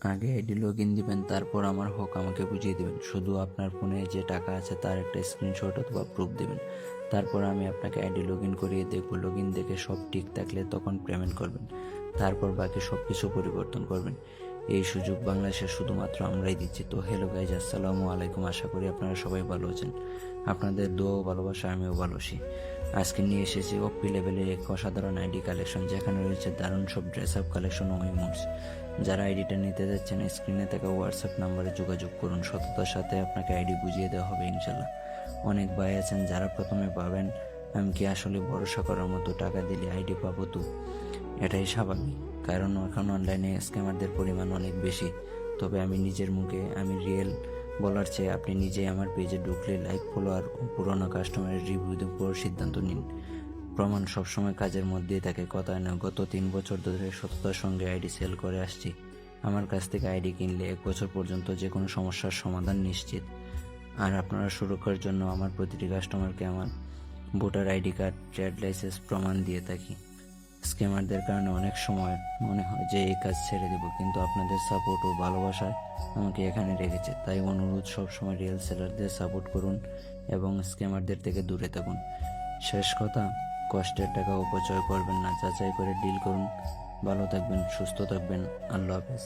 আগে ID log in দিবেন, তারপর আমার হক আমাকে বুঝিয়ে দিবেন। শুধু আপনার ফোনে যে টাকা আছে তার একটা স্ক্রিনশট অথবা প্রুফ দিবেন। তারপর আমি আপনাকে আইডি লগ ইন করিয়ে দেখব। লগ ইন দেখে সব ঠিক থাকলে তখন পেমেন্ট করবেন। তারপর বাকি সব কিছু পরিবর্তন করবেন। এই সুযোগ বাংলাদেশে শুধুমাত্র আমরাই দিচ্ছি। তো হ্যালো গাইজ আসসালামু আলাইকুম। আশা করি আপনারা সবাই ভালো আছেন। আপনাদের দোয়া ও ভালোবাসা আমিও ভালোবাসি আজকে নিয়ে এসেছি ওপি লেভেলের এক অসাধারণ আইডি কালেকশন যেখানে রয়েছে দারুণ সব ড্রেস আপ কালেকশন ও ইমোটস যারা আইডিটা নিতে যাচ্ছেন স্ক্রিনে থাকা হোয়াটসঅ্যাপ নাম্বারে যোগাযোগ করুন। সততার সাথে আপনাকে আইডি বুঝিয়ে দেওয়া হবে, ইনশাল্লাহ। অনেক ভাই আছেন, যারা প্রথমে পাবেন আমি কি আসলে ভরসা করার মতো টাকা দিলে আইডি পাবো তো। এটাই স্বাভাবিক। কারণ এখন অনলাইনে স্ক্যামারদের পরিমাণ অনেক বেশি। তবে আমি নিজের মুখে, আমি রিয়েল বলার চেয়ে আপনি নিজেই আমার পেজে ঢুকলে লাইক ফলোয়ার ও পুরোনো কাস্টমারের রিভিউদের উপর সিদ্ধান্ত নিন। প্রমাণ সবসময় কাজের মধ্যেই থাকে, কথায় না গত তিন বছর ধরে সততার সঙ্গে আইডি সেল করে আসছি। আমার কাছ থেকে আইডি কিনলে এক বছর পর্যন্ত যে কোনো সমস্যার সমাধান নিশ্চিত। আর আপনারা সুরক্ষার জন্য আমার প্রতিটি কাস্টমারকে আমার voter ID card, trade licence প্রমাণ দিয়ে থাকি। স্ক্যামারদের কারণে অনেক সময় মনে হয় যে এই কাজ ছেড়ে দেব, কিন্তু আপনাদের সাপোর্ট ও ভালোবাসায় আমাকে এখানে রেখেছে। তাই অনুরোধ সবসময় রিয়েল সেলারদের সাপোর্ট করুন এবং স্ক্যামারদের থেকে দূরে থাকুন। শেষ কথা কষ্টের টাকা অপচয় করবেন না, যাচাই করে ডিল করুন। ভালো থাকবেন, সুস্থ থাকবেন। আল্লাহ হাফেজ।